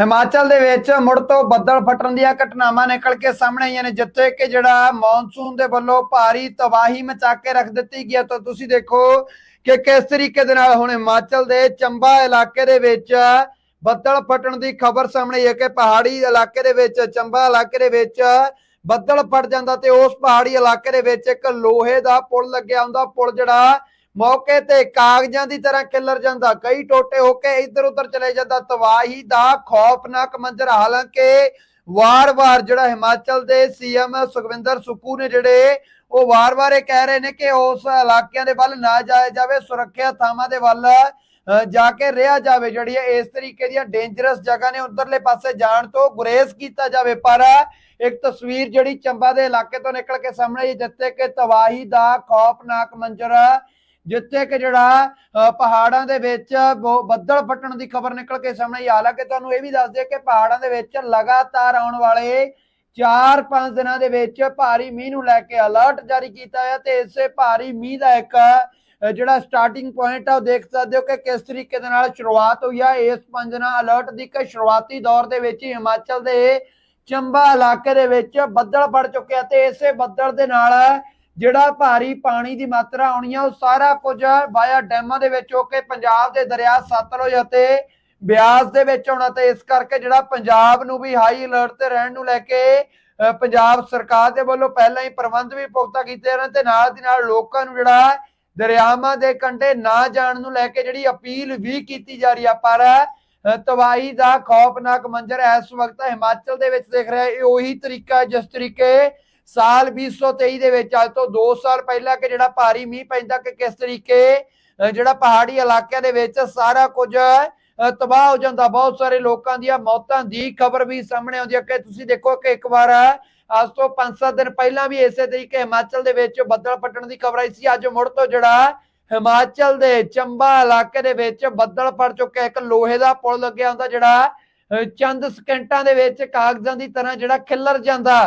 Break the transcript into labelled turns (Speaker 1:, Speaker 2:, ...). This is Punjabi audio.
Speaker 1: ਹਿਮਾਚਲ ਦੇ ਵਿੱਚ ਮੁੜ ਤੋਂ ਬੱਦਲ ਫਟਣ ਦੀਆਂ ਘਟਨਾਵਾਂ ਨਿਕਲ ਕੇ ਸਾਹਮਣੇ ਆਈਆਂ ਨੇ, ਜਿੱਥੇ ਕਿ ਜਿਹੜਾ ਮੌਨਸੂਨ ਦੇ ਵੱਲੋਂ ਭਾਰੀ ਤਬਾਹੀ ਮਚਾ ਕੇ ਰੱਖ ਦਿੱਤੀ ਗਈ ਹੈ। ਤਾਂ ਤੁਸੀਂ ਦੇਖੋ ਕਿ ਕਿਸ ਤਰੀਕੇ ਦੇ ਨਾਲ ਹੁਣ ਹਿਮਾਚਲ ਦੇ ਚੰਬਾ ਇਲਾਕੇ ਦੇ ਵਿੱਚ ਬੱਦਲ ਫਟਣ ਦੀ ਖਬਰ ਸਾਹਮਣੇ ਆਈ ਹੈ ਕਿ ਪਹਾੜੀ ਇਲਾਕੇ ਦੇ ਵਿੱਚ, ਚੰਬਾ ਇਲਾਕੇ ਦੇ ਵਿੱਚ ਬੱਦਲ ਫਟ ਜਾਂਦਾ ਤੇ ਉਸ ਪਹਾੜੀ ਇਲਾਕੇ ਦੇ ਵਿੱਚ ਇੱਕ ਲੋਹੇ ਦਾ ਪੁਲ ਲੱਗਿਆ ਹੁੰਦਾ। ਪੁਲ ਜਿਹੜਾ ਮੌਕੇ ਤੇ ਕਾਗਜ਼ਾਂ ਦੀ ਤਰ੍ਹਾਂ ਖਿਲਰ ਜਾਂਦਾ, ਕਈ ਟੋਟੇ ਹੋ ਕੇ ਇੱਧਰ ਉੱਧਰ ਚਲੇ ਜਾਂਦਾ, ਤਬਾਹੀ ਦਾ ਖੌਫਨਾਕ ਮੰਜ਼ਰ। ਹਾਲਾਂਕਿ ਵਾਰ-ਵਾਰ ਜਿਹੜਾ ਹਿਮਾਚਲ ਦੇ ਸੀਐਮ ਸੁਖਵਿੰਦਰ ਸੁੱਖੂ ਨੇ ਜਿਹੜੇ, ਉਹ ਵਾਰ-ਵਾਰ ਇਹ ਕਹਿ ਰਹੇ ਨੇ ਕਿ ਉਸ ਇਲਾਕਿਆਂ ਦੇ ਵੱਲ ਨਾ ਜਾਇਆ ਜਾਵੇ, ਸੁਰੱਖਿਆ ਥਾਵਾਂ ਦੇ ਵੱਲ ਜਾ ਕੇ ਰਿਹਾ ਜਾਵੇ। ਜਿਹੜੀ ਇਸ ਤਰੀਕੇ ਦੀਆਂ ਡੇਂਜਰਸ ਜਗ੍ਹਾ ਨੇ ਉਧਰਲੇ ਪਾਸੇ ਜਾਣ ਤੋਂ ਗੁਰੇਜ਼ ਕੀਤਾ ਜਾਵੇ। ਪਰ ਇੱਕ ਤਸਵੀਰ ਜਿਹੜੀ ਚੰਬਾ ਦੇ ਇਲਾਕੇ ਤੋਂ ਨਿਕਲ ਕੇ ਸਾਹਮਣੇ ਆਈ, ਜਿੱਥੇ ਕਿ ਤਬਾਹੀ ਦਾ ਖੌਫਨਾਕ ਮੰਜ਼ਰ ਜਿੱਥੇ ਕਿ ਜਿਹੜਾ ਅ, ਪਹਾੜਾਂ ਦੇ ਵਿੱਚ ਬਹੁ- ਬੱਦਲ ਫਟਣ ਦੀ ਖਬਰ ਨਿਕਲ ਕੇ ਸਾਹਮਣੇ ਆਈ। ਹਾਲਾਂਕਿ ਤੁਹਾਨੂੰ ਇਹ ਵੀ ਦੱਸ ਦਈਏ ਕਿ ਪਹਾੜਾਂ ਦੇ ਵਿੱਚ ਲਗਾਤਾਰ ਆਉਣ ਵਾਲੇ 4-5 ਦਿਨਾਂ ਦੇ ਵਿੱਚ ਭਾਰੀ ਮੀਂਹ ਨੂੰ ਲੈ ਕੇ ਅਲਰਟ ਜਾਰੀ ਕੀਤਾ ਹੈ ਤੇ ਇਸੇ ਭਾਰੀ ਮੀਂਹ ਦਾ ਇੱਕ ਜਿਹੜਾ ਸਟਾਰਟਿੰਗ ਪੁਆਇੰਟ ਆ ਉਹ ਦੇਖ ਸਕਦੇ ਹੋ ਕਿ ਕਿਸ ਤਰੀਕੇ ਦੇ ਨਾਲ ਸ਼ੁਰੂਆਤ ਹੋਈ ਆ। ਇਸ ਪੰਜ ਦਿਨਾਂ ਅਲਰਟ ਦੀ ਕਿ ਸ਼ੁਰੂਆਤੀ ਦੌਰ ਦੇ ਵਿੱਚ ਹੀ ਹਿਮਾਚਲ ਦੇ ਚੰਬਾ ਇਲਾਕੇ ਦੇ ਵਿੱਚ ਬੱਦਲ ਫੜ ਚੁੱਕਿਆ ਤੇ ਇਸੇ ਬੱਦਲ ਦੇ ਨਾਲ ਜਿਹੜਾ ਭਾਰੀ ਪਾਣੀ ਦੀ ਮਾਤਰਾ ਆਉਣੀ ਆ, ਉਹ ਸਾਰਾ ਕੁਝ ਵਾਇਆ ਡੈਮਾਂ ਦੇ ਵਿੱਚ ਹੋ ਕੇ ਪੰਜਾਬ ਦੇ ਦਰਿਆ ਸਤਲੁਜ ਅਤੇ ਬਿਆਸ ਦੇ ਵਿੱਚ ਆਉਣਾ ਤੇ ਇਸ ਕਰਕੇ ਜਿਹੜਾ ਪੰਜਾਬ ਨੂੰ ਵੀ ਹਾਈ ਅਲਰਟ ਤੇ ਰਹਿਣ ਨੂੰ ਲੈ ਕੇ ਪੰਜਾਬ ਸਰਕਾਰ ਦੇ ਵੱਲੋਂ ਪਹਿਲਾਂ ਹੀ ਪ੍ਰਬੰਧ ਵੀ ਪੁਖਤਾ ਕੀਤੇ ਹਨ ਤੇ ਨਾਲ ਦੀ ਨਾਲ ਲੋਕਾਂ ਨੂੰ ਜਿਹੜਾ ਦਰਿਆਵਾਂ ਦੇ ਕੰਢੇ ਨਾ ਜਾਣ ਨੂੰ ਲੈ ਕੇ ਜਿਹੜੀ ਅਪੀਲ ਵੀ ਕੀਤੀ ਜਾ ਰਹੀ ਆ, ਪਰ ਤਬਾਹੀ ਦਾ ਖੌਫਨਾਕ ਮੰਜ਼ਰ ਇਸ ਵਕਤ ਹਿਮਾਚਲ ਦੇ ਵਿੱਚ ਦੇਖ ਰਿਹਾ ਇਹ ਉਹੀ ਤਰੀਕਾ ਹੈ ਜਿਸ ਤਰੀਕੇ ਸਾਲ 2023 ਦੇ ਵਿੱਚ, ਅੱਜ ਤੋਂ 2 ਸਾਲ ਪਹਿਲਾਂ ਕਿ ਜਿਹੜਾ ਭਾਰੀ ਮੀਂਹ ਪੈਂਦਾ ਕਿ ਕਿਸ ਤਰੀਕੇ ਜਿਹੜਾ ਪਹਾੜੀ ਇਲਾਕਿਆਂ ਦੇ ਵਿੱਚ ਸਾਰਾ ਕੁਝ ਤਬਾਹ ਹੋ ਜਾਂਦਾ, ਬਹੁਤ ਸਾਰੇ ਲੋਕਾਂ ਦੀਆਂ ਮੌਤਾਂ ਦੀ ਖਬਰ ਵੀ ਸਾਹਮਣੇ ਆਉਂਦੀ ਹੈ। ਕਿ ਤੁਸੀਂ ਦੇਖੋ ਕਿ ਇੱਕ ਵਾਰ, ਅੱਜ ਤੋਂ 5-7 ਦਿਨ ਪਹਿਲਾਂ ਵੀ ਇਸੇ ਤਰੀਕੇ ਹਿਮਾਚਲ ਦੇ ਵਿੱਚ ਬੱਦਲ ਫਟਣ ਦੀ ਖਬਰ ਆਈ ਸੀ। ਅੱਜ ਮੁੜ ਤੋਂ ਜਿਹੜਾ ਹਿਮਾਚਲ ਦੇ ਚੰਬਾ ਇਲਾਕੇ ਦੇ ਵਿੱਚ ਬੱਦਲ ਫੜ ਚੁੱਕਿਆ। ਇੱਕ ਲੋਹੇ ਦਾ ਪੁਲ ਲੱਗਿਆ ਹੁੰਦਾ ਜਿਹੜਾ ਚੰਦ ਸਕਿੰਟਾਂ ਦੇ ਵਿੱਚ ਕਾਗਜ਼ਾਂ ਦੀ ਤਰ੍ਹਾਂ ਜਿਹੜਾ ਖਿੱਲਰ ਜਾਂਦਾ।